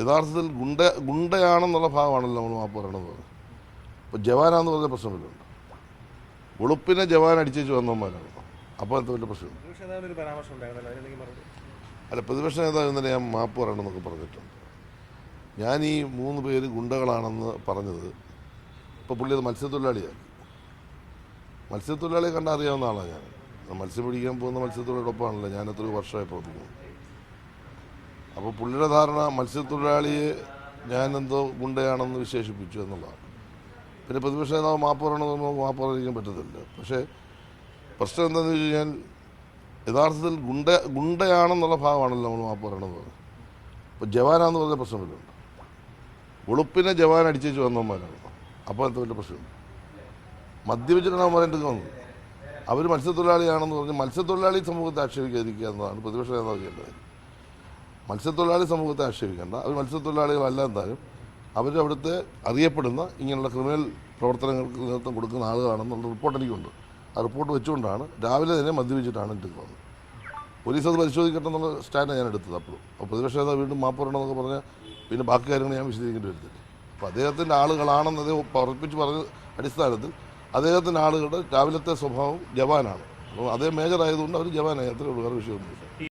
യഥാർത്ഥത്തിൽ ഗുണ്ട ഗുണ്ടയാണെന്നുള്ള ഭാഗമാണല്ലോ നമ്മൾ മാപ്പ് പറയണമെന്ന് അപ്പോൾ ജവാനാന്ന് പറഞ്ഞ പ്രശ്നമില്ലുണ്ട് വെളുപ്പിനെ ജവാൻ അടിച്ചേച്ച് വന്നവന്മാരാണ്. അപ്പോൾ എന്താ വലിയ പ്രശ്നം അല്ല പ്രതിപക്ഷ നേതാവ് ഇന്നലെ ഞാൻ മാപ്പ് പറയണമെന്നൊക്കെ പറഞ്ഞിട്ടുണ്ട്. ഞാൻ ഈ മൂന്ന് പേര് ഗുണ്ടകളാണെന്ന് പറഞ്ഞത് ഇപ്പോൾ പുള്ളി അത് മത്സ്യത്തൊഴിലാളിയാണ്. മത്സ്യത്തൊഴിലാളിയെ കണ്ടാൽ അറിയാവുന്ന ആളാണ് ഞാൻ. മത്സ്യം പിടിക്കാൻ പോകുന്ന മത്സ്യത്തൊഴിലാളിയോടൊപ്പമാണല്ലോ ഞാൻ എത്രയോ വർഷമായി പ്രവർത്തിക്കുന്നത്. അപ്പോൾ പുള്ളിയുടെ ധാരണ മത്സ്യത്തൊഴിലാളിയെ ഞാൻ ഞാനെന്തോ ഗുണ്ടയാണെന്ന് വിശേഷിപ്പിച്ചു എന്നുള്ളതാണ്. പിന്നെ പ്രതിപക്ഷ നേതാവ് മാപ്പ് പറയണമെന്ന് പറയാൻ പറ്റത്തില്ല. പക്ഷേ പ്രശ്നം എന്താണെന്ന് വെച്ച് കഴിഞ്ഞാൽ യഥാർത്ഥത്തിൽ ഗുണ്ട ഗുണ്ടയാണെന്നുള്ള ഭാഗമാണല്ലോ നമ്മൾ മാപ്പ് പറയണമെന്ന് അപ്പോൾ ജവാനാന്ന് പറഞ്ഞ പ്രശ്നമില്ലുണ്ട് വെളുപ്പിനെ ജവാൻ അടിച്ചേച്ച് വന്നവന്മാരാണ്. അപ്പോൾ എന്താ വലിയ പ്രശ്നം? മദ്യപിച്ചിട്ടാണ് എന്റെ വന്നത് അവർ മത്സ്യത്തൊഴിലാളിയാണെന്ന് പറഞ്ഞ് മത്സ്യത്തൊഴിലാളി സമൂഹത്തെ ആക്ഷേപിക്കാതിരിക്കുക എന്നതാണ് പ്രതിപക്ഷ നേതാവ് ചെയ്യേണ്ടത്. മത്സ്യത്തൊഴിലാളി സമൂഹത്തെ ആക്ഷേപിക്കേണ്ട. അവർ മത്സ്യത്തൊഴിലാളികളല്ല എന്തായാലും. അവർ അവിടുത്തെ അറിയപ്പെടുന്ന ഇങ്ങനെയുള്ള ക്രിമിനൽ പ്രവർത്തനങ്ങൾക്ക് നേതൃത്വം കൊടുക്കുന്ന ആളുകളാണെന്നുള്ള റിപ്പോർട്ട് എനിക്കുണ്ട്. ആ റിപ്പോർട്ട് വെച്ചുകൊണ്ടാണ് രാവിലെ തന്നെ മദ്യപിച്ചിട്ടാണ് എനിക്ക് വന്നത്. പോലീസ് അത് പരിശോധിക്കട്ടെ എന്നുള്ള സ്റ്റാൻഡാണ് ഞാൻ എടുത്തത് അപ്പോഴും. അപ്പോൾ പ്രതിപക്ഷ നേതാവ് വീണ്ടും മാപ്പ് പറയണമെന്നൊക്കെ പറഞ്ഞാൽ പിന്നെ ബാക്കി കാര്യങ്ങൾ ഞാൻ വിശദീകരിക്കേണ്ടി വരുത്തില്ല. അപ്പോൾ അദ്ദേഹത്തിന്റെ ആളുകളാണെന്ന് അദ്ദേഹം ഉറപ്പിച്ച് പറഞ്ഞ അടിസ്ഥാനത്തിൽ അദ്ദേഹത്തിന്റെ ആളുകളുടെ രാവിലത്തെ സ്വഭാവം ജവാനാണ്. അപ്പോൾ അതേ മേജർ ആയതുകൊണ്ട് അവർ ജവാനായി. അത്രേ വേറെ വിഷയമൊന്നുമില്ല.